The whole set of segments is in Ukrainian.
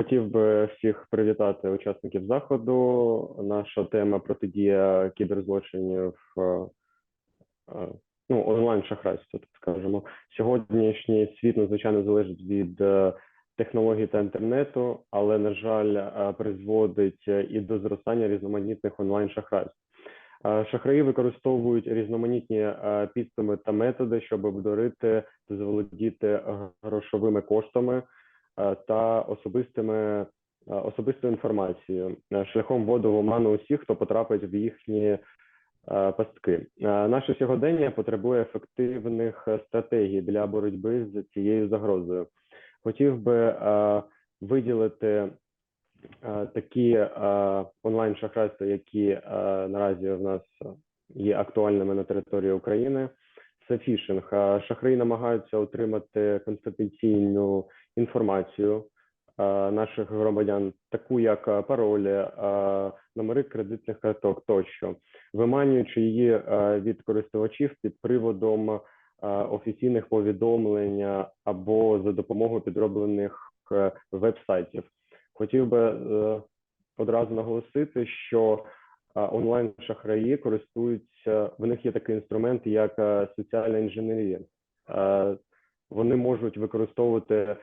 Хотів би всіх привітати учасників заходу. Наша тема протидія кіберзлочинів, е, ну, онлайн шахрайство, так скажемо. Сьогоднішній світ надзвичайно залежить від е, технологій та інтернету, але, на жаль, е, призводить і до зростання різноманітних онлайн шахрайств. Шахраї використовують різноманітні підсуми та методи, щоб обдурити та заволодіти грошовими коштами та особистими е, особистою інформацією е, шляхом вводу в оману усіх, хто потрапить в їхні е, пастки. Е, Наше сьогодення потребує ефективних е, стратегій для боротьби з цією загрозою. Хотів би е, виділити е, такі е, онлайн шахрайства, які е, наразі в нас є актуальними на території України. Це фішинг. Е, Шахраї намагаються отримати конфіденційну інформацію е, наших громадян, таку як е, паролі, е, номери кредитних карток тощо, виманюючи її від користувачів під приводом офіційних повідомлень або за допомогою підроблених веб-сайтів. Хотів би одразу наголосити, що онлайн шахраї користуються. В них є такий інструмент, як соціальна інженерія. Вони можуть використовувати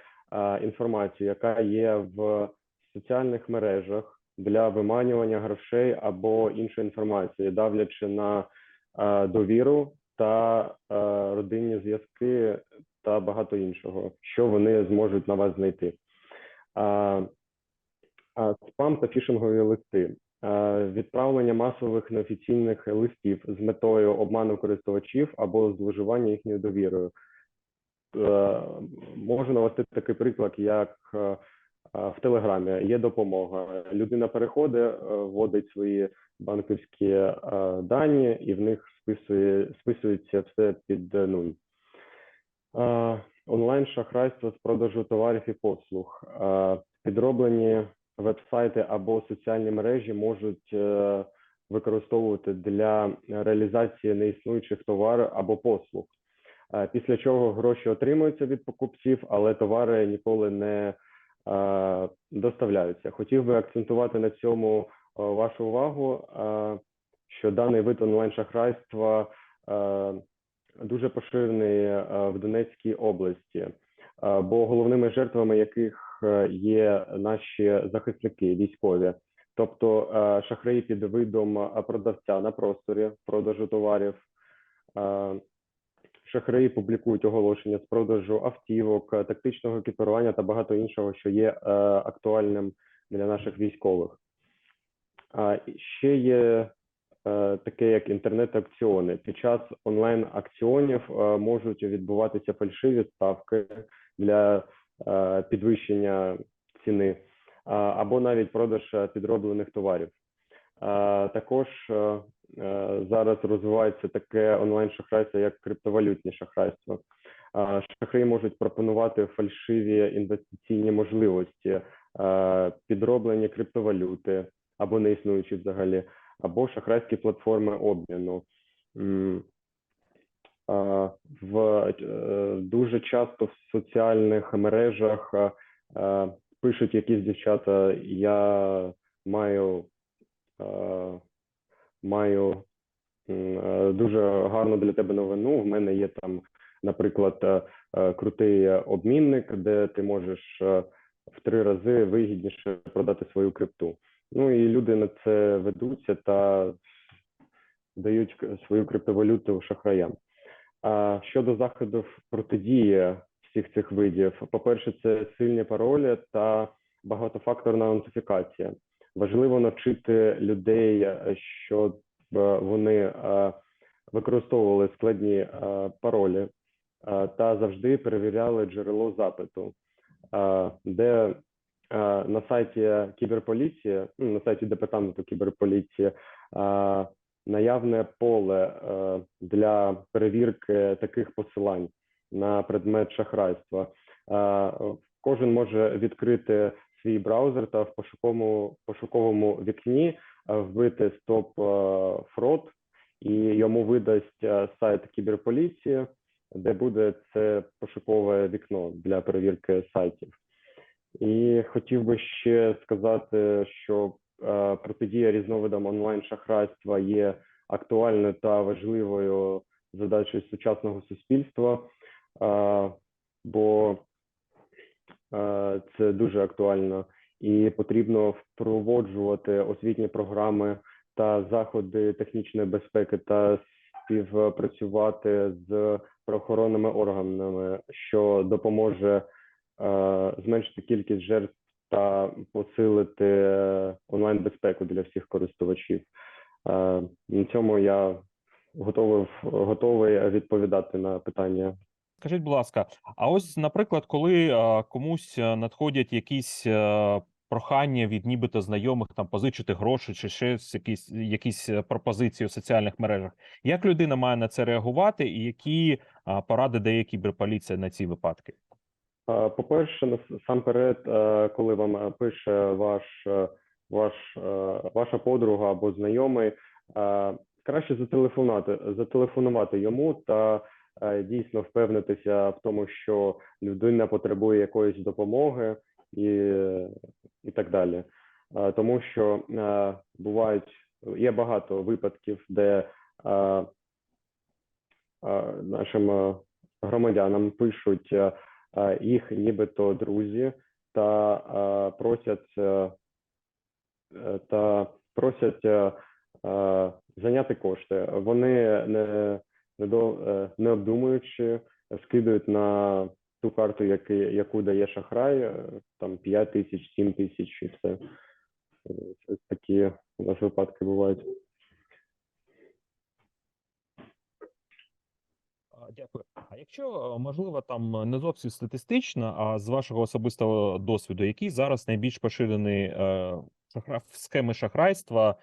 інформацію, яка є в соціальних мережах для виманювання грошей або іншої інформації, давлячи на е, довіру та е, родинні зв'язки та багато іншого, що вони зможуть на вас знайти. Спам та фішингові листи. Е, Відправлення масових неофіційних листів з метою обману користувачів або зловживання їхньою довірою. Е, Можу навести такий приклад, як е, е, в Телеграмі є допомога. Людина переходить, вводить свої банківські дані, і в них списує, списується все під нуль. Онлайн шахрайство з продажу товарів і послуг. Підроблені веб-сайти або соціальні мережі можуть використовувати для реалізації неіснуючих товарів або послуг. Е, Після чого гроші отримуються від покупців, але товари ніколи не е, доставляються. Хотів би акцентувати на цьому е, вашу увагу, що даний вид онлайн шахрайства дуже поширений в Донецькій області, бо головними жертвами яких є наші захисники військові. Тобто шахраї під видом продавця на просторі продажу товарів. Шахраї публікують оголошення з продажу автівок, е, тактичного екіпірування та багато іншого, що є е, актуальним для наших військових. А ще є е, таке, як інтернет-акціони. Під час онлайн-акціонів е, можуть відбуватися фальшиві ставки для підвищення ціни або навіть продаж підроблених товарів. Також зараз розвивається таке онлайн шахрайство, як криптовалютні шахрайства. А, Шахраї можуть пропонувати фальшиві інвестиційні можливості, е, підроблені криптовалюти або не існуючі взагалі, або шахрайські платформи обміну. В е, дуже часто в соціальних мережах е, е, пишуть якісь дівчата, я маю е, маю е, дуже гарну для тебе новину. В мене є там, наприклад, е, е, крутий обмінник, де ти можеш в три рази вигідніше продати свою крипту. Ну і люди на це ведуться та дають свою криптовалюту шахраям. А щодо заходів протидії всіх цих видів, по-перше, це сильні паролі та багатофакторна аутентифікація. Важливо навчити людей, е, щоб е, вони е, використовували складні паролі та завжди перевіряли джерело запиту, де на сайті кіберполіції, ну, на сайті департаменту кіберполіції, наявне поле для перевірки таких посилань на предмет шахрайства. Кожен може відкрити свій браузер та в пошуковому пошуковому вікні е, вбити стоп фрод, і йому видасть е, сайт кіберполіції, де буде це пошукове вікно для перевірки сайтів. І хотів би ще сказати, що е, протидія різновидам онлайн-шахрайства є актуальною та важливою задачею сучасного суспільства, е, бо е, це дуже актуально і потрібно впроваджувати освітні програми та заходи технічної безпеки та співпрацювати з правоохоронними органами, що допоможе е, зменшити кількість жертв та посилити е, онлайн безпеку для всіх користувачів. Е, на цьому я готовий готовий відповідати на питання. Скажіть, будь ласка, а ось, наприклад, коли е, комусь е, надходять якісь е, прохання від нібито знайомих там позичити гроші чи ще якісь, якісь пропозиції у соціальних мережах, як людина має на це реагувати, і які поради дає кіберполіція на ці випадки? Е, По-перше, насамперед, коли вам пише ваш, ваш, ваша подруга або знайомий, краще зателефонувати, зателефонувати йому та дійсно впевнитися в тому, що людина потребує якоїсь допомоги і, і так далі. Е, Тому що е, бувають є багато випадків, де е, е, нашим е, громадянам пишуть е, е, їх нібито друзі та е, просять е, е, та просять е, е, зайняти кошти. Вони не, е, не обдумуючи, скидують на ту карту, яку, дає шахрай, е, там 5 тисяч, 7 тисяч і все. Е, Ось такі у нас випадки бувають. Дякую. А якщо можливо там не зовсім статистично, а з вашого особистого досвіду, який зараз найбільш поширений шахра... схеми шахрайства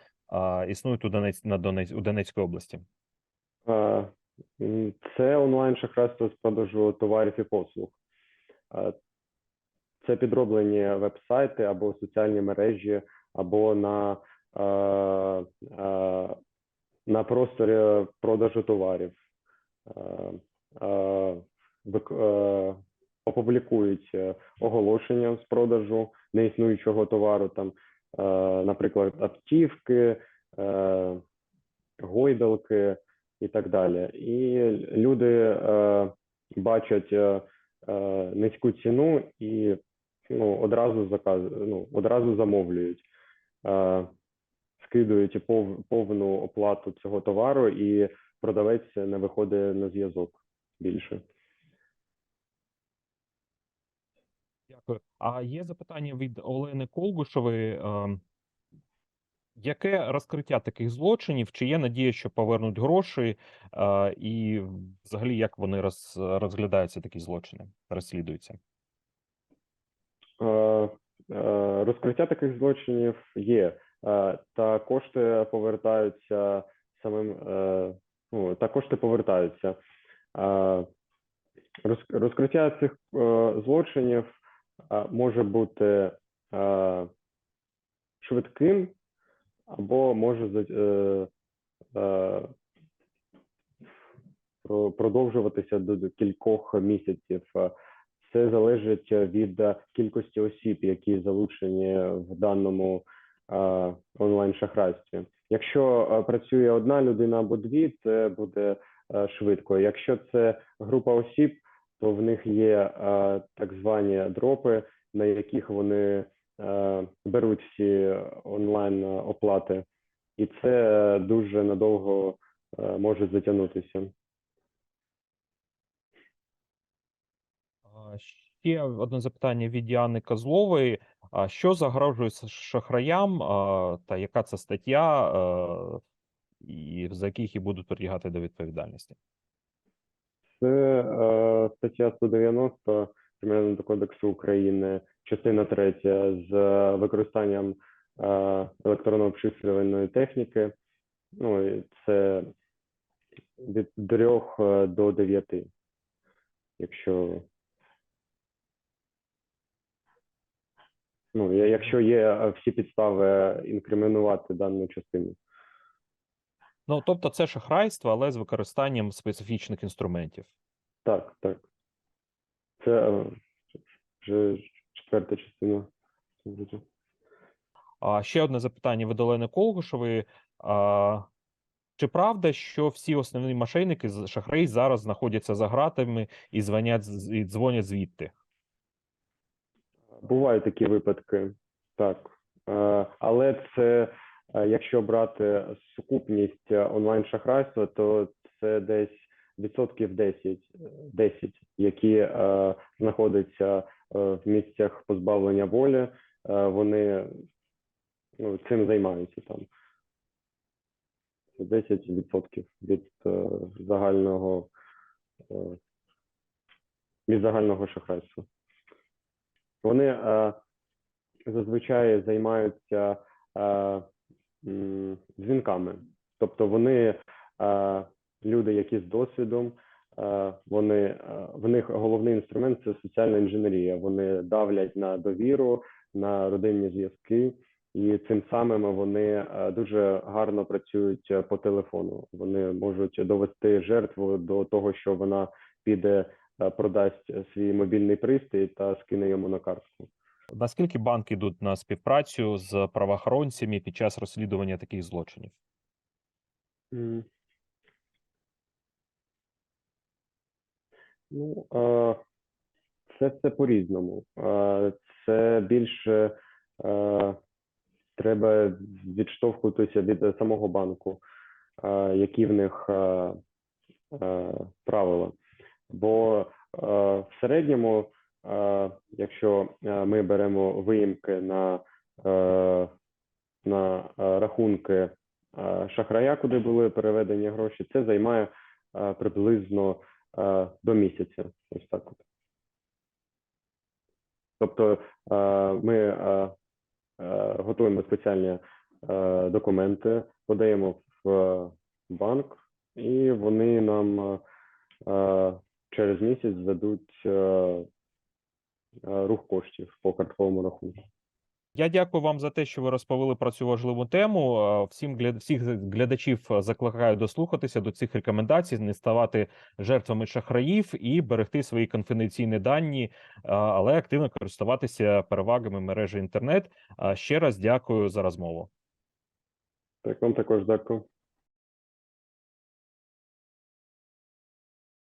існують у Донець... на Донець... у Донецькій області? Це онлайн шахрайство з продажу товарів і послуг. Е, Це підроблені веб-сайти або соціальні мережі, або на, е, е, на просторі продажу товарів. Опублікують оголошення з продажу неіснуючого товару, там, наприклад, автівки, гойдалки і так далі. І люди е, бачать е, е, низьку ціну і ну, одразу заказ, ну, одразу замовлюють, скидують пов, повну оплату цього товару, і продавець не виходить на зв'язок більше. Дякую. А є запитання від Олени Колбушевої. Яке розкриття таких злочинів? Чи є надія, що повернуть гроші? Е, І взагалі як вони роз... розглядаються, такі злочини, розслідуються? Е, е, Розкриття таких злочинів є, е, та кошти повертаються самим, ну, та кошти повертаються. Розкриття цих злочинів може бути швидким або може е, е, продовжуватися до кількох місяців. Це залежить від кількості осіб, які залучені в даному е, онлайн-шахрайстві. Якщо е, працює одна людина або дві, це буде е, швидко. Якщо це група осіб, то в них є так звані дропи, на яких вони беруть всі онлайн оплати, і це дуже надовго е, може затягнутися. Ще одне запитання від Діани Козлової. А що загрожує шахраям, та яка це стаття, е, і за яких їх будуть притягати до відповідальності? Це е, стаття 190 Кримінального кодексу України, частина 3, з використанням е, електронно обчислювальної техніки. Ну, це від 3 до 9, якщо ну, якщо є е, всі підстави інкримінувати дану частину. Ну, тобто, це шахрайство, але з використанням специфічних інструментів. Так, так. Це е, вже четверта частина. А ще одне запитання від Олени Колгушевої. А, чи правда, що всі основні мошенники з шахраї зараз знаходяться за ґратами і дзвонять і дзвонять звідти? Бувають такі випадки, так. Е, Але це, е, якщо брати сукупність онлайн-шахрайства, то це десь відсотків 10, е, 10 які е, знаходяться е, в місцях позбавлення волі, е, вони ну, цим займаються там. Це 10% від е, загального е, від загального шахрайства. Вони е, зазвичай займаються е, дзвінками. Тобто вони люди, які з досвідом, е, вони, е, в них головний інструмент це соціальна інженерія. Вони давлять на довіру, на родинні зв'язки, і цим самим вони е, дуже гарно працюють по телефону. Вони можуть довести жертву до того, що вона піде продасть свій мобільний пристрій та скине йому на картку. Наскільки банки йдуть на співпрацю з правоохоронцями під час розслідування таких злочинів? Ну, е, це все по-різному. Е, Це більше е, треба відштовхуватися від самого банку, які в них правила. Бо в середньому, якщо ми беремо виїмки на, на рахунки шахрая, куди були переведені гроші, це займає приблизно до місяця. Ось так от. Тобто е, ми е, е, готуємо спеціальні е, документи, подаємо в банк, і вони нам е, е, через місяць е, е, рух коштів по картковому рахунку. Я дякую вам за те, що ви розповіли про цю важливу тему. Е, Всім всіх глядачів е, закликаю дослухатися до цих рекомендацій, не ставати жертвами шахраїв і берегти свої конфіденційні дані, е, але активно користуватися перевагами мережі інтернет. Ще раз дякую за розмову. Так, вам також дякую.